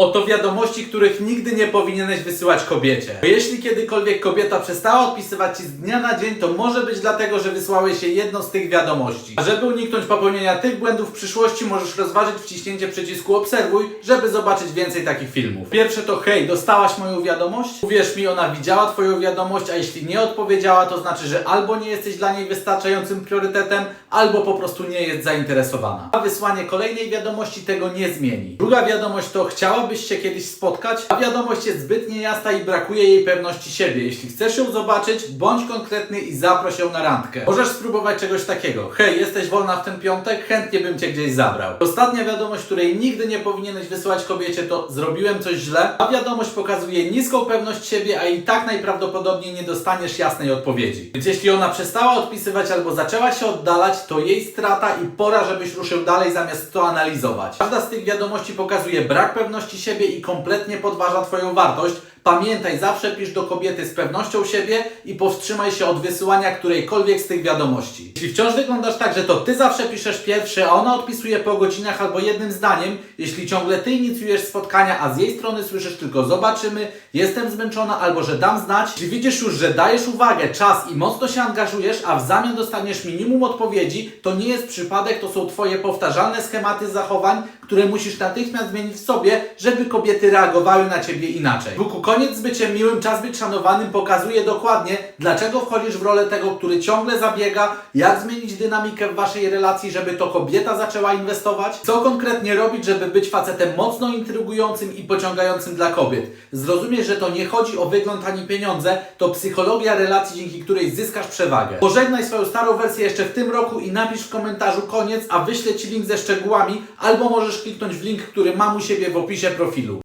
Oto wiadomości, których nigdy nie powinieneś wysyłać kobiecie. Bo jeśli kiedykolwiek kobieta przestała odpisywać ci z dnia na dzień, to może być dlatego, że wysłałeś jej jedną z tych wiadomości. A żeby uniknąć popełnienia tych błędów w przyszłości, możesz rozważyć wciśnięcie przycisku obserwuj, żeby zobaczyć więcej takich filmów. Pierwsze to hej, dostałaś moją wiadomość? Uwierz mi, ona widziała twoją wiadomość, a jeśli nie odpowiedziała, to znaczy, że albo nie jesteś dla niej wystarczającym priorytetem, albo po prostu nie jest zainteresowana. A wysłanie kolejnej wiadomości tego nie zmieni. Druga wiadomość to chciałabyś się kiedyś spotkać? A wiadomość jest zbyt niejasna i brakuje jej pewności siebie. Jeśli chcesz ją zobaczyć, bądź konkretny i zaproś ją na randkę. Możesz spróbować czegoś takiego. Hej, jesteś wolna w ten piątek? Chętnie bym cię gdzieś zabrał. Ostatnia wiadomość, której nigdy nie powinieneś wysłać kobiecie to zrobiłem coś źle. A wiadomość pokazuje niską pewność siebie, a i tak najprawdopodobniej nie dostaniesz jasnej odpowiedzi. Więc jeśli ona przestała odpisywać albo zaczęła się oddalać, to jej strata i pora, żebyś ruszył dalej zamiast to analizować. Każda z tych wiadomości pokazuje brak pewności siebie i kompletnie podważa Twoją wartość. Pamiętaj, zawsze pisz do kobiety z pewnością siebie i powstrzymaj się od wysyłania którejkolwiek z tych wiadomości. Jeśli wciąż wyglądasz tak, że to ty zawsze piszesz pierwszy, a ona odpisuje po godzinach albo jednym zdaniem, jeśli ciągle ty inicjujesz spotkania, a z jej strony słyszysz tylko zobaczymy, jestem zmęczona albo że dam znać, jeśli widzisz już, że dajesz uwagę, czas i mocno się angażujesz, a w zamian dostaniesz minimum odpowiedzi, to nie jest przypadek, to są twoje powtarzalne schematy zachowań, które musisz natychmiast zmienić w sobie, żeby kobiety reagowały na ciebie inaczej. Koniec z byciem miłym, czas być szanowanym pokazuje dokładnie, dlaczego wchodzisz w rolę tego, który ciągle zabiega, jak zmienić dynamikę w waszej relacji, żeby to kobieta zaczęła inwestować, co konkretnie robić, żeby być facetem mocno intrygującym i pociągającym dla kobiet. Zrozumiesz, że to nie chodzi o wygląd ani pieniądze, to psychologia relacji, dzięki której zyskasz przewagę. Pożegnaj swoją starą wersję jeszcze w tym roku i napisz w komentarzu koniec, a wyślę Ci link ze szczegółami, albo możesz kliknąć w link, który mam u siebie w opisie profilu.